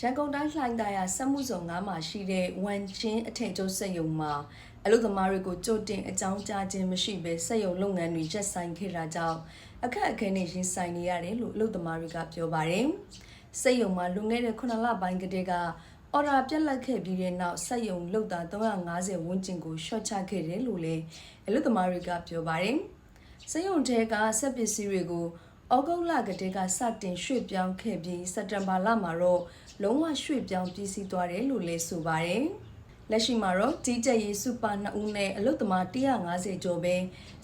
ရန်ကုန်တိုင်းလှိုင်သာယာစက်မှုဇုံ9မှာရှိတဲ့ဝန်ချင်းအထည်ချုပ်စက်ရုံမှာအလုပ်သမားတွေကိုကြိုတင်အကြောင်းကြားခြင်းမရှိဘဲစက်ရုံလုပ်ငန်းတွေရပ်ဆိုင်းခဲ့တာကြောင့်အခက်အခဲနဲ့ရင်ဆိုင်နေရတယ်လို့အလုပ်သမားတွေကပြောပါတယ်။စက်ရုံမှာလွန်ခဲ့တဲ့9လပိုင်းကတည်းကအော်ဒါပြက်လက်ခဲ့ပြီးတဲ့နောက်စက်ရုံလုပ်သား350ဝန်းကျင်ကိုရှော့ချခဲ့တယ်လို့လည်းအလုပ်သမားတွေကပြောပါတယ်။ စက်ရုံထဲကစက်ပစ္စည်းတွေကိုဩဂုတ်လကတည်းကစတင်ရွှေ့ပြောင်းခဲ့ပြီးစက်တင်ဘာလမှာတော့လုံးဝရွှေ့ပြောင်းပြည်စည်းသွားတယ်လို့လည်းဆိုပါတယ်။လက်ရှိမှာတော့တီးတက်ရေးစူပါ2ဦးနဲ့အလုတ်သမား150ကျော်ပဲ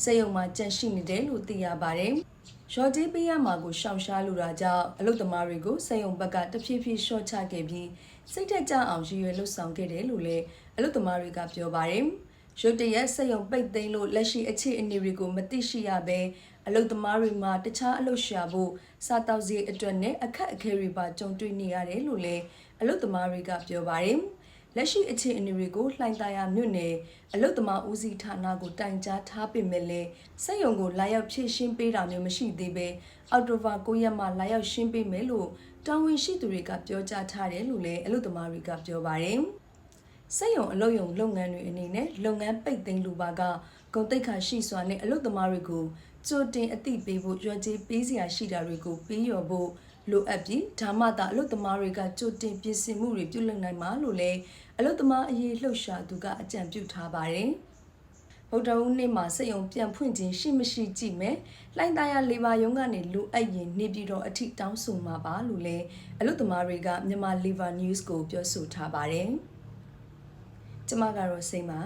စက်ရုံမှာကြန့်ရှိနေတယ်လို့သိရပါတယ်။ရော်ဂျီပေးရမှာကိုရှောင်ရှားလိုတာကြောင့်အလုတ်သမားတွေကိုစက်ရုံဘက်ကတဖြည်းဖြည်းရှော့ချခဲ့ပြီးစိတ်သက်ကြအောင်ရည်ရွယ်လှုပ်ဆောင်ခဲ့တယ်လို့လည်းအလုတ်သမားတွေကပြောပါတယ်။ ရုတ်တရက်စက်ရုံပိတ်သိမ်းလို့လက်ရှိအခြေအနေတွေကိုမသိရှိရဘဲအလုတ်သမားတွေမှာတခြားအလုတ်ရှာဖို့စားတောက်စီအတွက်နဲ့အခက်အခဲတွေပါကြုံတွေ့နေရတယ်လို့လည်းအလုတ်သမားတွေကပြောပါတယ်။လက်ရှိအခြေအနေတွေကိုလှိုင်သာယာမြို့နယ်အလုတ်သမားဦးစီးဌာနကိုတိုင်ကြားထားပေမဲ့လည်းစက်ရုံကိုလာရောက်ဖြည့်ရှင်းပေးတာမျိုးမရှိသေးပဲအော်တိုဘာ9ရက်မှလာရောက်ရှင်းပေးမယ်လို့တာဝန်ရှိသူတွေကပြောကြားထားတယ်လို့လည်းအလုတ်သမားတွေကပြောပါတယ်။ စက်ရုံအလုပ်ရုံလုပ်ငန်းတွေအနေနဲ့လုပ်ငန်းပိတ်သိမ်းလိုပါကဂုံတိတ်ခါရှိစွာနဲ့အလုပ်သမားတွေကိုကြိုတင်အသိပေးဖို့ရွက်ကြီးပေးစရာရှိတာတွေကိုပေးရော်ဖို့လိုအပ်ပြီးဓမ္မတာအလုပ်သမားတွေကကြိုတင်ပြင်ဆင်မှုတွေပြုလုပ်နိုင်မှာလို့လည်းအလုပ်သမားအရေးလှုပ်ရှားသူကအကြံပြုထားပါတယ်။ဗုဒ္ဓဟူးနေ့မှာစက်ရုံပြန်ဖွင့်ခြင်းရှိမရှိကြည့်မယ်။လှိုင်းသားရလေပါယုံကနေလိုအပ်ရင်နေပြည်တော်အထိတောင်းဆိုမှာပါလို့လည်းအလုပ်သမားတွေကမြန်မာ Liver News ကိုပြောဆိုထားပါတယ်။ ကျမကတော့စိတ်ပါ